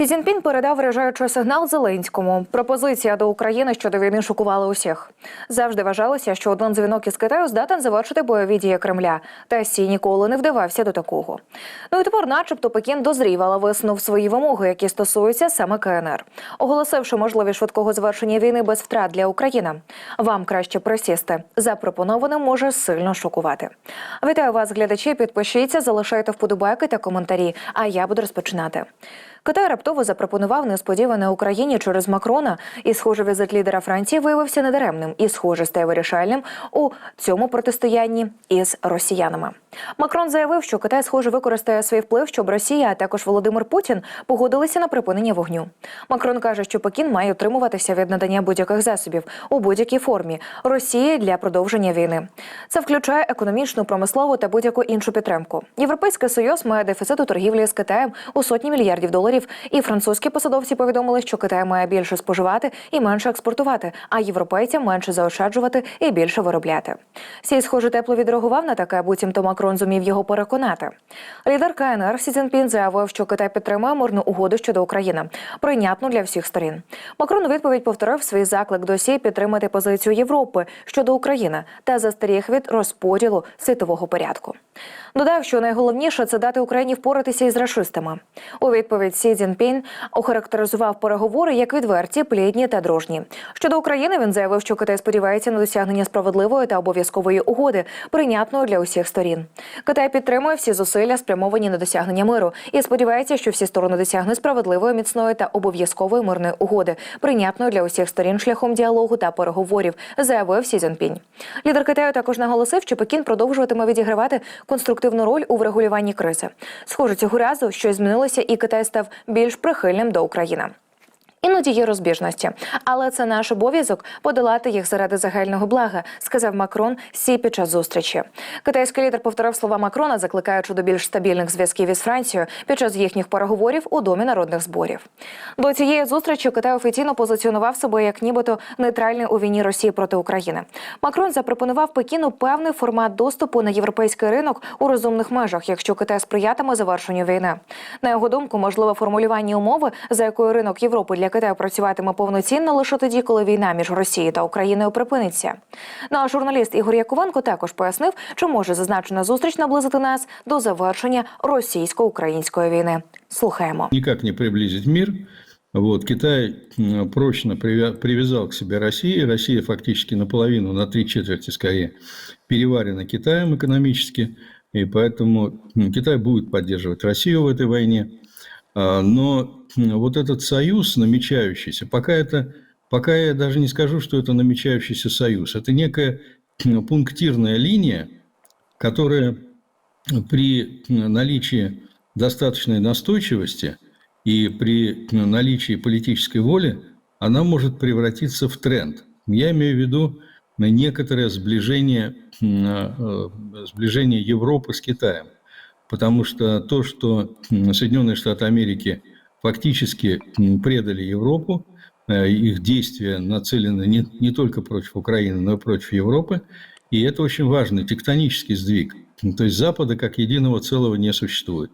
Сі Цзіньпін передав вражаючий сигнал Зеленському. Пропозиція до України щодо війни шокувала усіх. Завжди вважалося, що один дзвінок із Китаю здатен завершити бойові дії Кремля. Та Сі ніколи не вдавався до такого. Ну і тепер, начебто, Пекін дозрів, але виснув свої вимоги, які стосуються саме КНР, оголосивши можливість швидкого завершення війни без втрат для України. Вам краще присісти. Запропоноване може сильно шокувати. Вітаю вас, глядачі. Підпишіться, залишайте вподобайки та коментарі. А я буду розпочинати. Китай раптово запропонував несподіване Україні через Макрона, і схоже, візит лідера Франції виявився недаремним і, схоже, стає вирішальним у цьому протистоянні із росіянами. Макрон заявив, що Китай, схоже, використає свій вплив, щоб Росія, а також Володимир Путін погодилися на припинення вогню. Макрон каже, що Пекін має утримуватися від надання будь-яких засобів у будь-якій формі Росії для продовження війни. Це включає економічну, промислову та будь-яку іншу підтримку. Європейський союз має дефіцит у торгівлі з Китаєм у сотні мільярдів доларів. І французькі посадовці повідомили, що Китай має більше споживати і менше експортувати, а європейцям менше заощаджувати і більше виробляти. Сій, схоже, тепло відреагував на таке, буцімто Макрон зумів його переконати. Лідер КНР Сі Цзіньпін заявив, що Китай підтримує мирну угоду щодо України, прийнятну для всіх сторін. Макрон у відповідь повторив свій заклик до Сі підтримати позицію Європи щодо України та застеріг від розподілу світового порядку. Додав, що найголовніше це дати Україні впоратися із рашистами. У відповідь Сі Цзіньпін охарактеризував переговори як відверті, плідні та дружні. Щодо України він заявив, що Китай сподівається на досягнення справедливої та обов'язкової угоди, прийнятної для усіх сторін. Китай підтримує всі зусилля, спрямовані на досягнення миру, і сподівається, що всі сторони досягнуть справедливої, міцної та обов'язкової мирної угоди, прийнятної для усіх сторін шляхом діалогу та переговорів, заявив Сі Цзіньпінь. Лідер Китаю також наголосив, що Пекін продовжуватиме відігравати конструктивну роль у врегулюванні кризи. Схоже, цього разу щось змінилося, і Китай став більш прихильним до України. Іноді є розбіжності, але це наш обов'язок подолати їх заради загального блага, сказав Макрон Сі під час зустрічі. Китайський лідер повторив слова Макрона, закликаючи до більш стабільних зв'язків із Францією під час їхніх переговорів у домі народних зборів. До цієї зустрічі Китай офіційно позиціонував себе як нібито нейтральний у війні Росії проти України. Макрон запропонував Пекіну певний формат доступу на європейський ринок у розумних межах, якщо Китай сприятиме завершенню війни. На його думку, можливе формулювання умови, за якою ринок Європи для Китаю працюватиме повноцінно лише тоді, коли війна між Росією та Україною припиниться. Ну а журналіст Ігор Яковенко також пояснив, чи може зазначена зустріч наблизити нас до завершення російсько-української війни. Слухаємо. никак не приблизить мир. Вот, Китай м, прочно привя- привязал к себе Россию. Россия фактически наполовину, на три четверти скорее, переварена Китаем экономически. И поэтому м, Китай будет поддерживать Россию в этой войне. А, Но вот этот союз намечающийся, пока это, пока я даже не скажу, что это намечающийся союз, это некая пунктирная линия, которая при наличии достаточной настойчивости и при наличии политической воли она может превратиться в тренд. Я имею в виду некоторое сближение, м, э, сближение Европы с Китаем. Потому что то, что Соединенные Штаты Америки фактически предали Европу, э, их действия нацелены не, не только против Украины, но и против Европы. И это очень важный тектонический сдвиг. То есть Запада как единого целого не существует.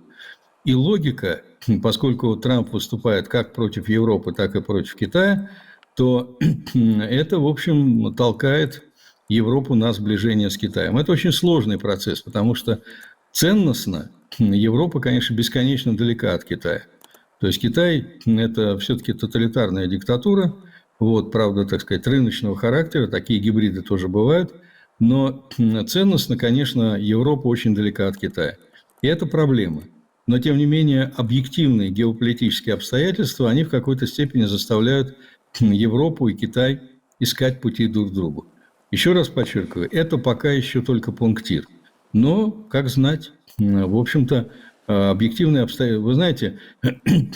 И логика, поскольку Трамп выступает как против Европы, так и против Китая, то это, в общем, толкает Европу на сближение с Китаем. Это очень сложный процесс, потому что ценностно Европа, конечно, бесконечно далека от Китая. То есть Китай – это все-таки тоталитарная диктатура, вот, правда, так сказать, рыночного характера, такие гибриды тоже бывают, но ценностно, конечно, Европа очень далека от Китая. И это проблема. Но, тем не менее, объективные геополитические обстоятельства, они в какой-то степени заставляют Европу и Китай искать пути друг к другу. Еще раз подчеркиваю, это пока еще только пунктир. Но, как знать, в общем-то, объективные обстоятельства... Вы знаете,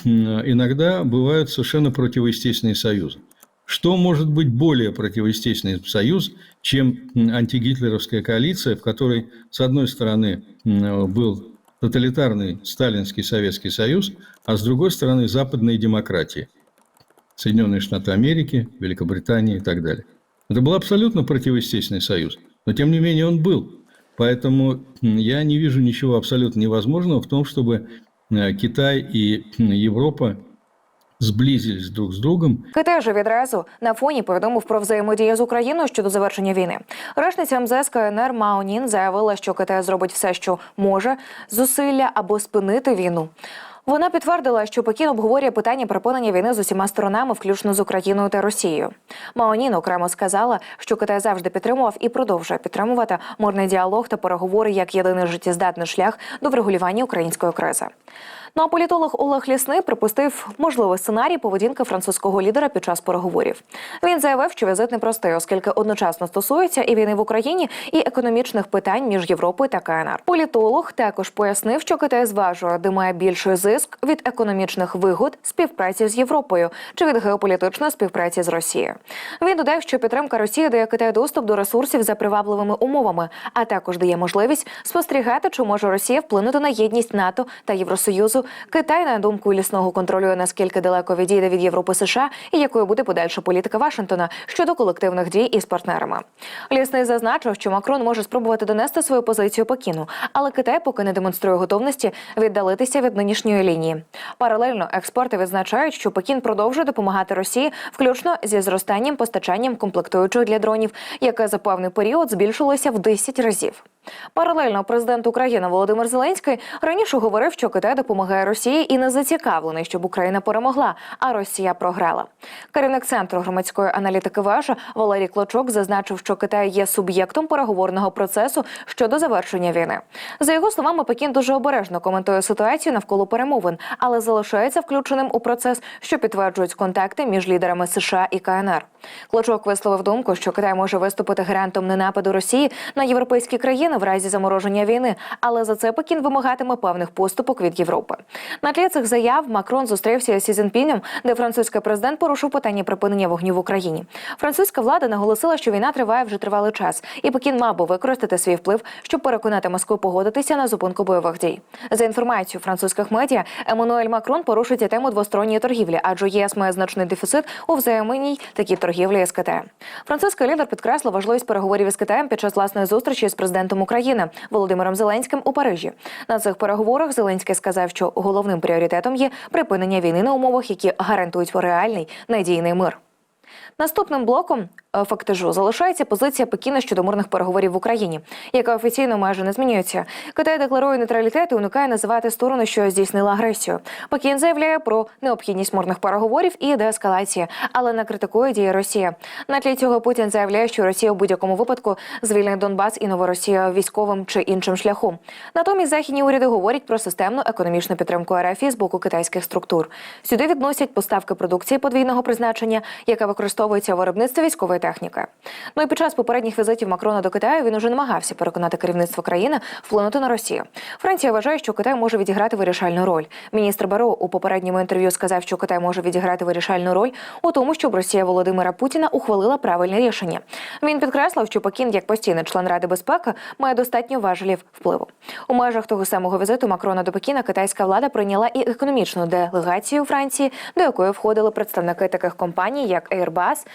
иногда бывают совершенно противоестественные союзы. Что может быть более противоестественный союз, чем антигитлеровская коалиция, в которой, с одной стороны, был тоталитарный сталинский Советский Союз, а с другой стороны, западные демократии. Соединенные Штаты Америки, Великобритания и так далее. Это был абсолютно противоестественный союз, но тем не менее он был. Поэтому я не вижу ничего абсолютно невозможного в том, чтобы Китай и Европа Зблизились друг з другом. Китай же відразу на фоні повідомив про взаємодію з Україною щодо завершення війни. Речниця МЗС КНР Маонін заявила, що Китай зробить все, що може, зусилля або спинити війну. Вона підтвердила, що Пекін обговорює питання припинення війни з усіма сторонами, включно з Україною та Росією. Маонін окремо сказала, що Китай завжди підтримував і продовжує підтримувати мирний діалог та переговори як єдиний життєздатний шлях до врегулювання української кризи. Ну а політолог Олег Лісний припустив можливий сценарій поведінки французького лідера під час переговорів. Він заявив, що візит непростий, оскільки одночасно стосується і війни в Україні, і економічних питань між Європою та КНР. Політолог також пояснив, що Китай зважує, де має більший зиск від економічних вигод співпраці з Європою чи від геополітичної співпраці з Росією. Він додав, що підтримка Росії дає Китаю доступ до ресурсів за привабливими умовами, а також дає можливість спостерігати, чи може Росія вплинути на єдність НАТО та Євросоюзу. Китай, на думку лісного, контролює наскільки далеко відійде від Європи США і якою буде подальша політика Вашингтона щодо колективних дій із партнерами. Лісний зазначив, що Макрон може спробувати донести свою позицію Пекіну, але Китай поки не демонструє готовності віддалитися від нинішньої лінії. Паралельно експерти відзначають, що Пекін продовжує допомагати Росії, включно зі зростанням постачанням комплектуючих для дронів, яке за певний період збільшилося в 10 разів. Паралельно президент України Володимир Зеленський раніше говорив, що Китай допомагає Росії і не зацікавлений, щоб Україна перемогла, а Росія програла. Керівник центру громадської аналітики Вежа Валерій Клочок зазначив, що Китай є суб'єктом переговорного процесу щодо завершення війни. За його словами, Пекін дуже обережно коментує ситуацію навколо перемовин, але залишається включеним у процес, що підтверджують контакти між лідерами США і КНР. Клочок висловив думку, що Китай може виступити гарантом ненападу Росії на європейські країни в разі замороження війни, але за це Пекін вимагатиме певних поступок від Європи. На тлі цих заяв Макрон зустрівся з Сі де французький президент порушив питання припинення вогню в Україні. Французька влада наголосила, що війна триває вже тривалий час, і Пекін мав би використати свій вплив, щоб переконати Москву погодитися на зупинку бойових дій. За інформацією французьких медіа, Еммануель Макрон порушить тему двосторонньої торгівлі, адже ЄС має значний дефіцит у взаєминній такій торгівлі з Китаєм. Французький лідер підкреслив важливість переговорів із Китаєм під час власної зустрічі з президентом Володимиром Зеленським у Парижі. На цих переговорах Зеленський сказав, що головним пріоритетом є припинення війни на умовах, які гарантують реальний надійний мир. Наступним блоком фактажу залишається позиція Пекіна щодо мирних переговорів в Україні, яка офіційно майже не змінюється. Китай декларує нейтралітет і уникає називати сторону, що здійснила агресію. Пекін заявляє про необхідність мирних переговорів і деескалації, але не критикує дії Росії. На тлі цього Путін заявляє, що Росія у будь-якому випадку звільнить Донбас і Новоросія військовим чи іншим шляхом. Натомість західні уряди говорять про системну економічну підтримку РФ з боку китайських структур. Сюди відносять поставки продукції подвійного призначення, яка використовується у виробництві військової техніки. Ну і під час попередніх візитів Макрона до Китаю він уже намагався переконати керівництво країни вплинути на Росію. Франція вважає, що Китай може відіграти вирішальну роль. Міністр Баро у попередньому інтерв'ю сказав, що Китай може відіграти вирішальну роль у тому, щоб Росія Володимира Путіна ухвалила правильне рішення. Він підкреслив, що Пекін, як постійний член Ради безпеки, має достатньо важелів впливу. У межах того самого візиту Макрона до Пекіна китайська влада прийняла і економічну делегацію Франції, до якої входили представники таких компаній, як Airbus,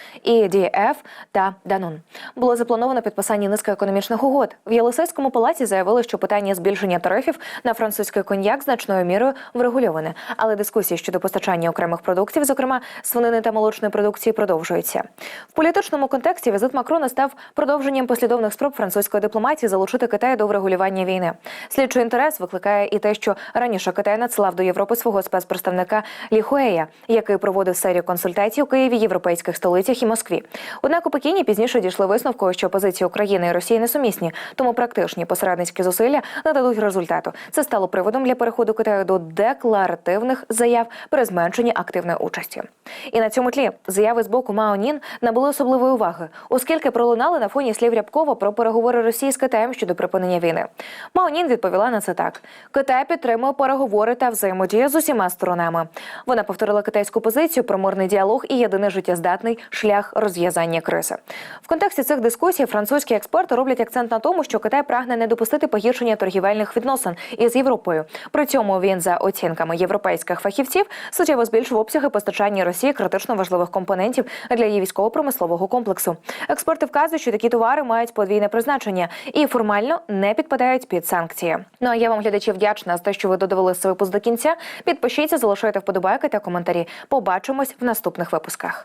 EDF та Danone. Було заплановано підписання низки економічних угод. В Єлисейському палаці заявили, що питання збільшення тарифів на французький коньяк значною мірою врегульоване, але дискусії щодо постачання окремих продуктів, зокрема свинини та молочної продукції, продовжуються. В політичному контексті візит Макрона став продовженням послідовних спроб французької дипломатії залучити Китай до врегулювання війни. Слідчий інтерес викликає і те, що раніше Китай надсилав до Європи свого спецпредставника Лі Хуея, який проводив серію консультацій у Києві, європейських столицях і Москві. Однак у Пекіні пізніше дійшли висновку, що позиції України і Росії несумісні, тому практичні посередницькі зусилля не дадуть результату. Це стало приводом для переходу Китаю до декларативних заяв при зменшенні активної участі. І на цьому тлі заяви з боку Мао Нін набули особливої уваги, оскільки пролунали на фоні слів Рябкова про переговори Росії з Китаєм щодо припинення війни. Мао Нін відповіла на це так: Китай підтримує переговори та взаємодію з усіма сторонами. Вона повторила китайську позицію про мирний діалог і єдиний життєздатний шлях розв'язання нині кризи. В контексті цих дискусій французькі експерти роблять акцент на тому, що Китай прагне не допустити погіршення торгівельних відносин із Європою. При цьому він, за оцінками європейських фахівців, суттєво збільшив обсяги постачання Росії критично важливих компонентів для її військово-промислового комплексу. Експерти вказують, що такі товари мають подвійне призначення і формально не підпадають під санкції. Ну а я вам глядачі вдячна за те, що ви додивилися свій випуск до кінця. Підпишіться, залишайте вподобайки та коментарі. Побачимось в наступних випусках.